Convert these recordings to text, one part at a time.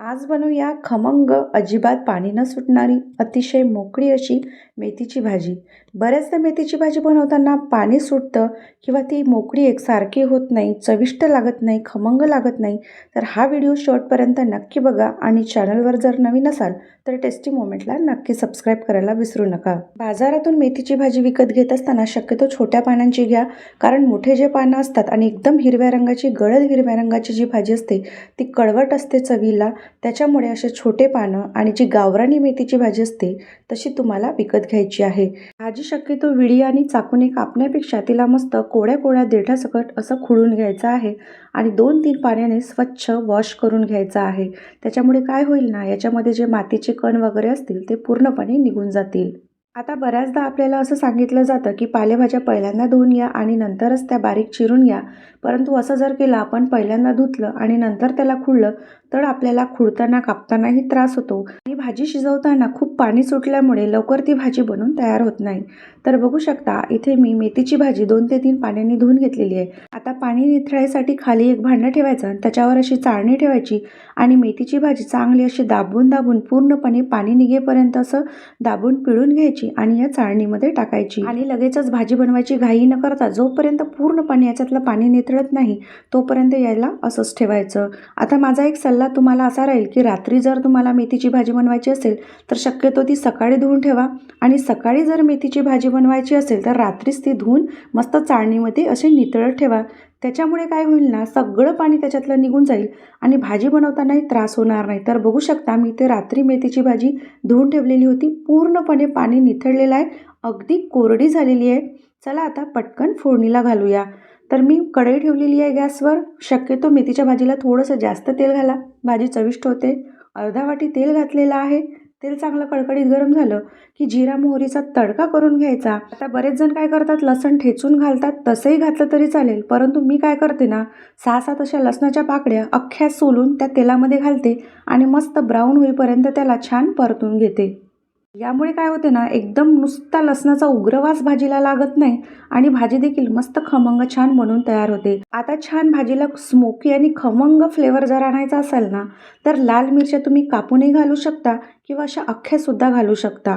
आज बनवूया खमंग अजिबात पाणी न सुटणारी अतिशय मोकळी अशी मेथीची भाजी. बऱ्याचदा मेथीची भाजी बनवताना पाणी सुटतं किंवा ती मोकळी एकसारखी होत नाही चविष्ट लागत नाही खमंग लागत नाही तर हा व्हिडिओ शेवटपर्यंत नक्की बघा आणि चॅनलवर जर नवीन असाल तर टेस्टी मोमेंटला नक्की सबस्क्राईब करायला विसरू नका. बाजारातून मेथीची भाजी विकत घेत असताना शक्यतो छोट्या पानांची घ्या कारण मोठे जे पानं असतात आणि एकदम हिरव्या रंगाची गडद हिरव्या रंगाची जी भाजी असते ती कडवट असते चवीला त्याच्यामुळे असे छोटे पानं आणि जी गावरानी मेथीची भाजी असते तशी तुम्हाला विकत घ्यायची आहे. भाजी शक्यतो विळी आणि चाकूने कापण्यापेक्षा तिला मस्त कोड्या कोड्या देठासकट असं खुडून घ्यायचं आहे आणि दोन तीन पाण्याने स्वच्छ वॉश करून घ्यायचं आहे. त्याच्यामुळे काय होईल ना याच्यामध्ये जे मातीचे कण वगैरे असतील ते पूर्णपणे निघून जातील. आता बऱ्याचदा आपल्याला असं सांगितलं जातं की पालेभाज्या पहिल्यांदा धुवून घ्या आणि नंतरच त्या बारीक चिरून घ्या. परंतु असं जर केलं आपण पहिल्यांदा धुतलं आणि नंतर त्याला खुडलं तर आपल्याला खुडताना कापतानाही त्रास होतो. आणि भाजी शिजवताना खूप पाणी सुटल्यामुळे लवकर ती भाजी बनून तयार होत नाही. तर बघू शकता इथे मी मेथीची भाजी दोन ते तीन पाण्याने धुवून घेतलेली आहे. आता पाणी निथळायसाठी खाली एक भांडं ठेवायचं आणि त्याच्यावर अशी चाळणी ठेवायची आणि मेथीची भाजी चांगली अशी दाबून दाबून पूर्णपणे पाणी निघेपर्यंत असं दाबून पिळून घ्यायची आणि या चाळणीमध्ये टाकायची. आणि लगेचच भाजी बनवायची घाई न करता जोपर्यंत पूर्णपणे याच्यातलं पाणी निथळत नाही तोपर्यंत यायला असंच ठेवायचं. आता माझा एक सल्ला तुम्हाला असा राहील की रात्री जर तुम्हाला मेथीची भाजी बनवायची असेल तर शक्यतो ती सकाळी धुवून ठेवा. आणि सकाळी जर मेथीची भाजी बनवायची असेल तर रात्रीच ती धुवून मस्त चाळणीमध्ये असे नितळत ठेवा. त्याच्यामुळे काय होईल ना सगळं पाणी त्याच्यातलं निघून जाईल आणि भाजी बनवतानाही त्रास होणार नाही. तर बघू शकता मी ते रात्री मेथीची भाजी धुवून ठेवलेली होती. पूर्णपणे पाणी निथळलेलं आहे. अगदी कोरडी झालेली आहे. चला आता पटकन फोडणीला घालूया. तर मी कढई ठेवलेली आहे गॅसवर. शक्यतो मेथीच्या भाजीला थोडंसं जास्त तेल घाला. भाजी चविष्ट होते. अर्धा वाटी तेल घातलेलं आहे. तेल चांगलं कडकडीत गरम झालं की जिरा मोहरीचा तडका करून घ्यायचा. आता बरेच जण काय करतात? लसण ठेचून घालतात. तसंही घातलं तरी चालेल. परंतु मी काय करते ना सहा सात अशा लसणाच्या पाकड्या अख्ख्या सोलून त्या तेलामध्ये घालते आणि मस्त ब्राऊन होईपर्यंत त्याला छान परतून घेते. यामुळे काय होते ना एकदम नुसता लसणाचा उग्रवास भाजीला लागत नाही आणि भाजी देखील मस्त खमंग छान बनून तयार होते. आता छान भाजीला स्मोकी आणि खमंग फ्लेवर जर आणायचा असेल ना तर लाल मिरच्या तुम्ही कापूनही घालू शकता किंवा अशा अख्ख्यासुद्धा घालू शकता.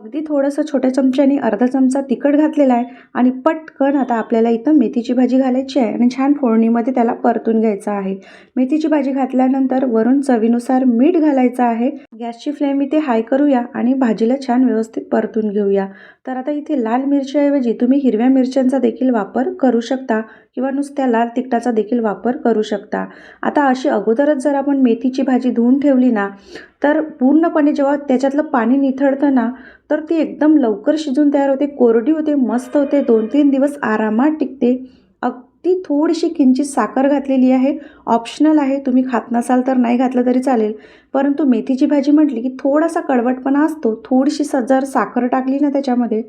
अगदी थोडंसं छोट्या चमच्याने अर्धा चमचा तिखट घातलेला आहे आणि पटकन आता आपल्याला इथं मेथीची भाजी घालायची आहे आणि छान फोडणीमध्ये त्याला परतून घ्यायचं आहे. मेथीची भाजी घातल्यानंतर वरून चवीनुसार मीठ घालायचं आहे. गॅसची फ्लेम इथे हाय करूया आणि भाजीला छान व्यवस्थित परतून घेऊया. तर आता इथे लाल मिरच्याऐवजी तुम्ही हिरव्या मिरच्यांचा देखील वापर करू शकता किंवा नुसत्या लाल तिखटाचा देखील वापर करू शकता. आता अशी अगोदरच जर आपण मेथीची भाजी धुवून ठेवली ना तर पूर्णपणे जेव्हा त्याच्यातलं पाणी निथळतं ना तर ती एकदम लवकर शिजून तयार होते कोरडी होते मस्त होते दोन तीन दिवस आरामात टिकते. अगदी थोडीशी किंचित साखर घातलेली आहे ऑप्शनल आहे तुम्ही खात नसाल तर नाही घातलं तरी चालेल. परंतु मेथीची भाजी म्हटली की थोडासा कडवटपणा असतो थोडीशी स जर साखर टाकली ना त्याच्यामध्ये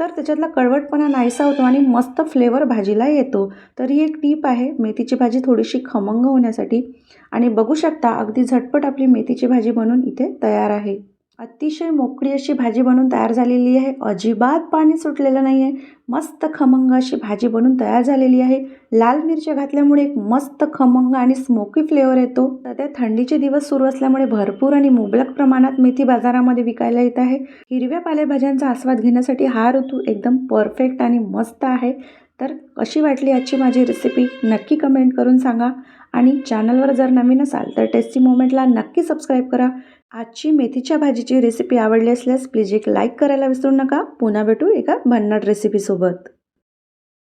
तर त्याच्यातला कडवटपणा नाहीसा होतो आणि मस्त फ्लेवर भाजीला येतो. तर ही एक टीप आहे मेथीची भाजी थोडीशी खमंग होण्यासाठी. आणि बघू शकता अगदी झटपट आपली मेथीची भाजी बनून इथे तयार आहे. अतिशय मोकळी अशी भाजी बनून तयार झालेली आहे. अजिबात पाणी सुटलेलं नाही आहे मस्त खमंग अशी भाजी बनून तयार झालेली आहे. लाल मिरच्या घातल्यामुळे एक मस्त खमंग आणि स्मोकी फ्लेवर येतो. सध्या थंडीचे दिवस सुरू असल्यामुळे भरपूर आणि मुबलक प्रमाणात मेथी बाजारामध्ये विकायला येत आहे. हिरव्या पालेभाज्यांचा आस्वाद घेण्यासाठी हा ऋतू एकदम परफेक्ट आणि मस्त आहे. तर कशी वाटली आजची माझी रेसिपी नक्की कमेंट करून सांगा. आणि चॅनलवर जर नवीन असाल तर टेस्टी मोमेंटला नक्की सबस्क्राईब करा. आजची मेथीच्या भाजीची रेसिपी आवडली असल्यास प्लीज एक लाईक करायला विसरू नका. पुन्हा भेटू एका भन्नाट रेसिपीसोबत